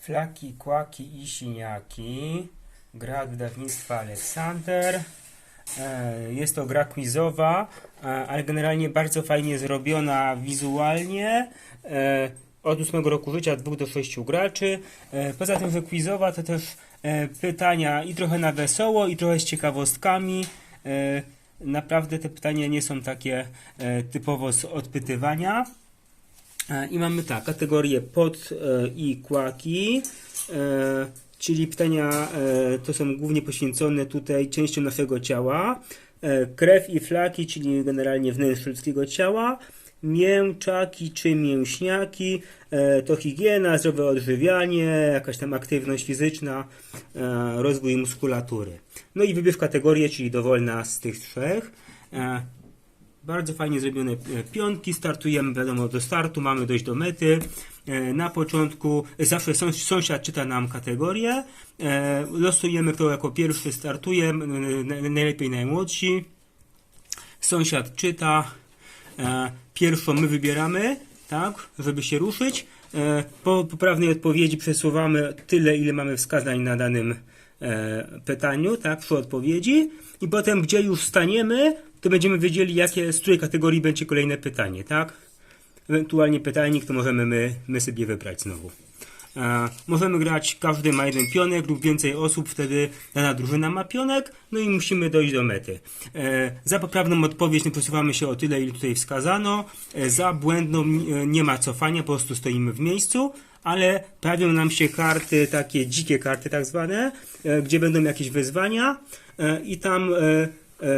Flaki, kłaki i siniaki. Gra wydawnictwa Aleksander. E, Jest to gra quizowa, e, ale generalnie bardzo fajnie zrobiona wizualnie. E, Od 8 roku życia 2 do 6 graczy. Poza tym, że quizowa to też pytania i trochę na wesoło, i trochę z ciekawostkami. Naprawdę te pytania nie są takie typowo z odpytywania. E, I mamy tak, kategorie pod e, i kłaki, e, czyli pytania to są głównie poświęcone tutaj częścią naszego ciała. Krew i flaki, czyli generalnie wnętrz ludzkiego ciała. Mięczaki czy mięśniaki, to higiena, zdrowe odżywianie, jakaś tam aktywność fizyczna, rozwój muskulatury. No i wybierz kategorię, czyli dowolna z tych trzech. Bardzo fajnie zrobione e, pionki. Startujemy, wiadomo, do startu, mamy dojść do mety. E, Na początku zawsze sąs- sąsiad czyta nam kategorię. E, Losujemy, kto jako pierwszy startuje, najlepiej najmłodsi. Sąsiad czyta. Pierwszą my wybieramy, tak, żeby się ruszyć. Po poprawnej odpowiedzi przesuwamy tyle, ile mamy wskazań na danym pytaniu, tak, przy odpowiedzi. I potem, gdzie już staniemy, to będziemy wiedzieli, jakie, z której kategorii będzie kolejne pytanie, tak? Ewentualnie pytajnik, to możemy my, my sobie wybrać znowu. E, możemy grać, każdy ma jeden pionek lub więcej osób, wtedy dana drużyna ma pionek, no i musimy dojść do mety. E, za poprawną odpowiedź nie przesuwamy się o tyle, ile tutaj wskazano. E, za błędną e, nie ma cofania, po prostu stoimy w miejscu, ale pojawią nam się karty, takie dzikie karty tak zwane, e, gdzie będą jakieś wyzwania e, i tam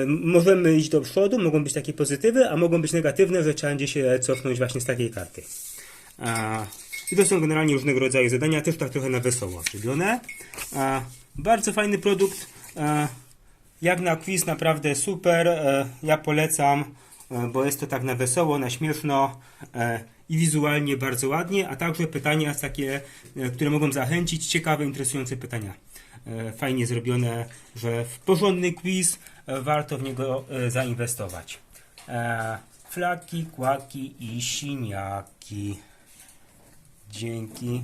możemy iść do przodu, mogą być takie pozytywy, a mogą być negatywne, że trzeba będzie się cofnąć właśnie z takiej karty. I to są generalnie różnego rodzaju zadania, też tak trochę na wesoło zrobione. Bardzo fajny produkt. Jak na quiz naprawdę super. E, ja polecam, e, bo jest to tak na wesoło, na śmieszno e, i wizualnie bardzo ładnie, a także pytania takie, e, które mogą zachęcić, ciekawe, interesujące pytania. E, fajnie zrobione, że w porządny quiz e, warto w niego e, zainwestować. E, flaki, kłaki i siniaki. Dzięki.